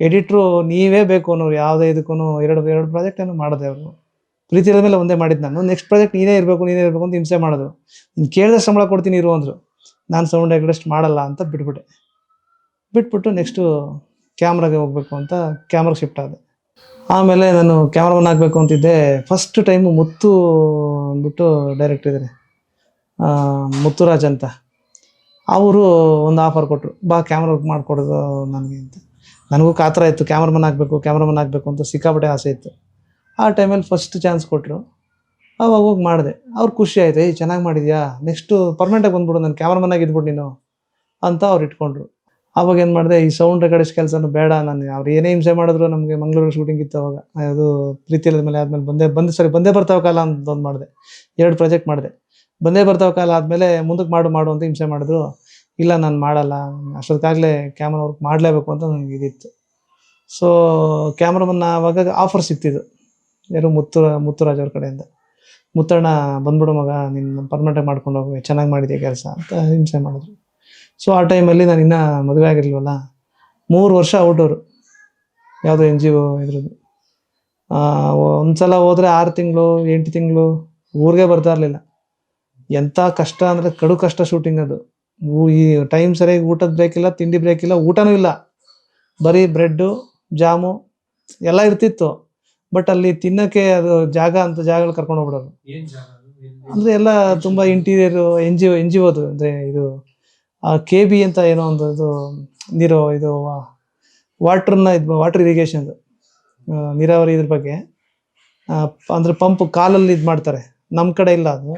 ಎಡಿಟ್ರು ನೀವೇ ಬೇಕು ಅನ್ನೋರು, ಯಾವುದೇ ಇದಕ್ಕೂ ಎರಡು ಎರಡು ಪ್ರಾಜೆಕ್ಟ್ ಏನು ಮಾಡಿದೆ ಅವರು. ಪ್ರೀತಿ ಮೇಲೆ ಒಂದೇ ಮಾಡಿದ್ದು ನಾನು. ನೆಕ್ಸ್ಟ್ ಪ್ರಾಜೆಕ್ಟ್ ನೀನೇ ಇರಬೇಕು ನೀನೇ ಇರಬೇಕು ಅಂತ ಹಿಂಸೆ ಮಾಡಿದ್ರು. ನೀನು ಕೇಳಿದ್ರೆ ಸಂಬಳ ಕೊಡ್ತೀನಿ ಇರು ಅಂದರು. ನಾನು ಸೌಂಡ್ ರೆಕಾರ್ಡಿಸ್ಟ್ ಮಾಡಲ್ಲ ಅಂತ ಬಿಟ್ಬಿಟ್ಟೆ. ಬಿಟ್ಬಿಟ್ಟು ನೆಕ್ಸ್ಟು ಕ್ಯಾಮ್ರಾಗೆ ಹೋಗ್ಬೇಕು ಅಂತ ಕ್ಯಾಮ್ರಾಗೆ ಶಿಫ್ಟ್ ಆದೆ. ಆಮೇಲೆ ನಾನು ಕ್ಯಾಮ್ರಾಮನ್ ಆಗಬೇಕು ಅಂತಿದ್ದೆ. ಫಸ್ಟ್ ಟೈಮು ಮುತ್ತು ಅಂದ್ಬಿಟ್ಟು ಡೈರೆಕ್ಟ್ ಇದ್ದಾರೆ ಮುತ್ತುರಾಜ್ ಅಂತ. ಅವರು ಒಂದು ಆಫರ್ ಕೊಟ್ಟರು ಬಾ ಕ್ಯಾಮ್ರಾ ವರ್ಕ್ ಮಾಡಿಕೊಡೋದು ನನಗೆ ಅಂತ. ನನಗೂ ಕಾತರ ಇತ್ತು. ಕ್ಯಾಮ್ರಾಮನ್ ಆಗಬೇಕು ಕ್ಯಾಮ್ರಾಮನ್ ಆಗಬೇಕು ಅಂತ ಸಿಕ್ಕಾಪಟ್ಟೆ ಆಸೆ ಇತ್ತು. ಆ ಟೈಮಲ್ಲಿ ಫಸ್ಟ್ ಚಾನ್ಸ್ ಕೊಟ್ಟರು ಅವಾಗ ಹೋಗಿ ಮಾಡಿದೆ. ಅವ್ರು ಖುಷಿ ಆಯ್ತು, ಏಯ್, ಚೆನ್ನಾಗಿ ಮಾಡಿದ್ಯಾ? ನೆಕ್ಸ್ಟು ಪರ್ಮನೆಂಟಾಗಿ ಬಂದ್ಬಿಡು, ನಾನು ಕ್ಯಾಮ್ರಾಮನ್ ಆಗಿ ಇದ್ಬಿಡು ನೀನು. ಅಂತ ಅವ್ರು ಇಟ್ಕೊಂಡ್ರು. ಅವಾಗ ಏನು ಮಾಡಿದೆ, ಈ ಸೌಂಡ್ ರೆಕಾರ್ಡಿಸ್ ಕೆಲಸನೂ ಬೇಡ ನಾನು, ಅವ್ರು ಏನೇ ಹಿಂಸೆ ಮಾಡಿದ್ರು ನಮಗೆ ಮಂಗಳೂರು ಶೂಟಿಂಗ್ ಇತ್ತು ಅವಾಗ ಅದು ಪ್ರೀತಿ ಇಲ್ಲದ ಮೇಲೆ ಆದಮೇಲೆ ಬಂದೇ, ಬಂದು ಸರಿ ಬಂದೇ ಬರ್ತಾವ ಕಾಲ ಅಂತ ಒಂದು ಮಾಡಿದೆ. ಎರಡು ಪ್ರಾಜೆಕ್ಟ್ ಮಾಡಿದೆ. ಬಂದೇ ಬರ್ತಾವ ಕಾಲ ಆದಮೇಲೆ ಮುಂದಕ್ಕೆ ಮಾಡು ಮಾಡು ಅಂತ ಹಿಂಸೆ ಮಾಡಿದ್ರು. ಇಲ್ಲ, ನಾನು ಮಾಡಲ್ಲ ಅಷ್ಟೊತ್ತಾಗಲೇ ಕ್ಯಾಮ್ರಾ ವರ್ಕ್ ಮಾಡಲೇಬೇಕು ಅಂತ ನನಗೆ ಇದಿತ್ತು. ಸೊ ಕ್ಯಾಮ್ರಾಮನ್ನ ಆವಾಗ ಆಫರ್ ಸಿಕ್ತಿದ್ದು ಯಾರು ಮುತ್ತು ಮುತ್ತುರಾಜ್ ಅವ್ರ ಕಡೆಯಿಂದ. ಮುತ್ತಣ್ಣ ಬಂದ್ಬಿಡು ಮಗ ನಿನ್ನ ಪರ್ಮನೆಂಟಾಗಿ ಮಾಡ್ಕೊಂಡು ಹೋಗಿ, ಚೆನ್ನಾಗಿ ಮಾಡಿದೆ ಕೆಲಸ ಅಂತ ಹಿಂಸೆ ಮಾಡಿದ್ರು. ಸೊ ಆ ಟೈಮಲ್ಲಿ ನಾನು ಇನ್ನೂ ಮದುವೆ ಆಗಿರ್ಲಿಲ್ವಲ್ಲ? ಮೂರು ವರ್ಷ ಔಟೋರು ಯಾವುದೋ ಎನ್ ಜಿ ಒ ಇದ್ರದ್ದು. ಒಂದ್ಸಲ ಹೋದರೆ ಆರು ತಿಂಗಳು ಎಂಟು ತಿಂಗಳು ಊರಿಗೆ ಬರ್ತಾ ಇರಲಿಲ್ಲ. ಎಂಥ ಕಷ್ಟ ಅಂದರೆ ಕಡು ಕಷ್ಟ ಶೂಟಿಂಗ್ ಅದು. ಈ ಟೈಮ್ ಸರಿಯಾಗಿ ಊಟದ ಬ್ರೇಕ್ ಇಲ್ಲ ತಿಂಡಿ ಬ್ರೇಕ್ ಇಲ್ಲ ಊಟನೂ ಇಲ್ಲ. ಬರೀ ಬ್ರೆಡ್ಡು ಜಾಮು ಎಲ್ಲ ಇರ್ತಿತ್ತು. ಬಟ್ ಅಲ್ಲಿ ತಿನ್ನಕ್ಕೆ ಅದು ಜಾಗ ಅಂತ ಜಾಗಗಳು ಕರ್ಕೊಂಡು ಹೋಗ್ಬಿಡೋರು. ಅಂದರೆ ಎಲ್ಲ ತುಂಬ interior N G N G ಓದು ಅಂದರೆ ಇದು ಕೆ ಬಿ ಅಂತ ಏನೋ ಒಂದು ಇದು, ನೀರು ಇದು ವಾಟ್ರನ್ನ ಇದು ವಾಟರ್ ಇರಿಗೇಷನ್ ನೀರಾವರಿ ಇದ್ರ ಬಗ್ಗೆ. ಅಂದರೆ ಪಂಪ್ ಕಾಲಲ್ಲಿ ಇದು ಮಾಡ್ತಾರೆ. ನಮ್ಮ ಕಡೆ ಇಲ್ಲ ಅದು.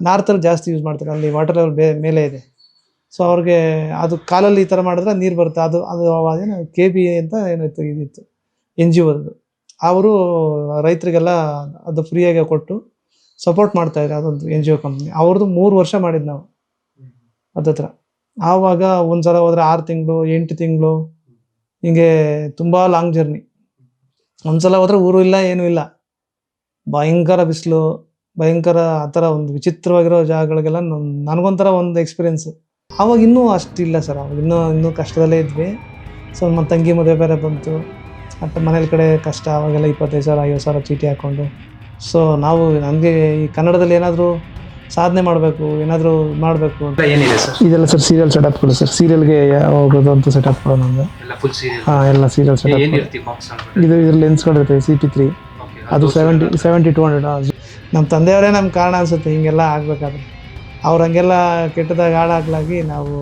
ನಾರ್ತಲ್ಲಿ ಜಾಸ್ತಿ ಯೂಸ್ ಮಾಡ್ತಾರೆ. ಅಲ್ಲಿ ವಾಟರ್ ಲೆವೆಲ್ ಬೇ, ಮೇಲೆ ಇದೆ. ಸೊ ಅವ್ರಿಗೆ ಅದು ಕಾಲಲ್ಲಿ ಈ ಥರ ಮಾಡಿದ್ರೆ ನೀರು ಬರುತ್ತೆ. ಅದು ಅದು ಅವಾಗೇನು ಕೆ ಬಿ ಅಂತ ಏನಾಯ್ತು ಇದಿತ್ತು ಎನ್ ಜಿ ಒದು ಅವರು ರೈತರಿಗೆಲ್ಲ ಅದು ಫ್ರೀಯಾಗಿ ಕೊಟ್ಟು ಸಪೋರ್ಟ್ ಮಾಡ್ತಾ ಇದ್ದಾರೆ ಅದೊಂದು ಎನ್ ಜಿ ಒ ಕಂಪ್ನಿ ಅವ್ರದ್ದು ಮೂರು ವರ್ಷ ಮಾಡಿದ್ದು ನಾವು. ಹ್ಮ್. ಆವಾಗ ಒಂದ್ಸಲ ಹೋದ್ರೆ ಆರು ತಿಂಗಳು, ಎಂಟು ತಿಂಗಳು, ಹಿಂಗೆ ತುಂಬ ಲಾಂಗ್ ಜರ್ನಿ ಒಂದ್ಸಲ ಹೋದ್ರೆ ಊರು ಇಲ್ಲ, ಏನೂ ಇಲ್ಲ. ಭಯಂಕರ ಬಿಸಿಲು, ಭಯಂಕರ ಆ ಥರ ಒಂದು ವಿಚಿತ್ರವಾಗಿರೋ ಜಾಗಗಳಿಗೆಲ್ಲ ನನ್- ನನಗೊಂಥರ ಒಂದು ಎಕ್ಸ್ಪೀರಿಯೆನ್ಸ್ ಆವಾಗ ಇನ್ನೂ ಅಷ್ಟಿಲ್ಲ ಸರ್ ಅವಾಗ ಇನ್ನೂ ಇನ್ನೂ ಕಷ್ಟದಲ್ಲೇ ಇದ್ವಿ. ಸೊ ನಮ್ಮ ತಂಗಿ ಮದುವೆ ಬೇರೆ ಬಂತು. ಮತ್ತು ಮನೇಲಿ ಕಡೆ ಕಷ್ಟ ಅವಾಗೆಲ್ಲ ಇಪ್ಪತ್ತೈದು ಸಾವಿರ, ಐವತ್ತು ಸಾವಿರ ಚೀಟಿ ಹಾಕ್ಕೊಂಡು ಸೊ ನಾವು, ನನಗೆ ಈ ಕನ್ನಡದಲ್ಲಿ ಏನಾದರೂ ಸಾಧನೆ ಮಾಡಬೇಕು ಏನಾದರೂ ಮಾಡಬೇಕು ಅಂತ. ಏನಿದೆ ಸರ್? ಇದೆಲ್ಲ ಸರ್ ಸೀರಿಯಲ್ ಸೆಟಪ್ಗಳು ಸರ್. ಸೀರಿಯಲ್ಗೆ ಹೋಗೋದು ಅಂತ ಸೆಟಪ್ ನಮ್ಮದು ಎಲ್ಲ ಫುಲ್ ಸೀರಿಯಲ್ ಹಾಂ ಎಲ್ಲ ಸೀರಿಯಲ್ ಸೆಟಪ್ ಬಾಕ್ಸ್ ಇದು ಇದ್ರ ಲೆನ್ಸ್ಗಳಿರ್ತವೆ ಸಿ ಪಿ ತ್ರೀ ಅದು ಸೆವೆಂಟಿ ಸೆವೆಂಟಿ ಟು ಹಂಡ್ರೆಡ್ ನಮ್ಮ ತಂದೆಯವರೇ ನಮ್ಗೆ ಕಾರಣ ಅನ್ಸುತ್ತೆ ಹಿಂಗೆಲ್ಲ ಆಗ್ಬೇಕಾದ್ರೆ. ಅವ್ರು ಹಂಗೆಲ್ಲ ಕೆಟ್ಟದಾಗ ಹಾಳಾಗ್ಲಾಗಿ ನಾವು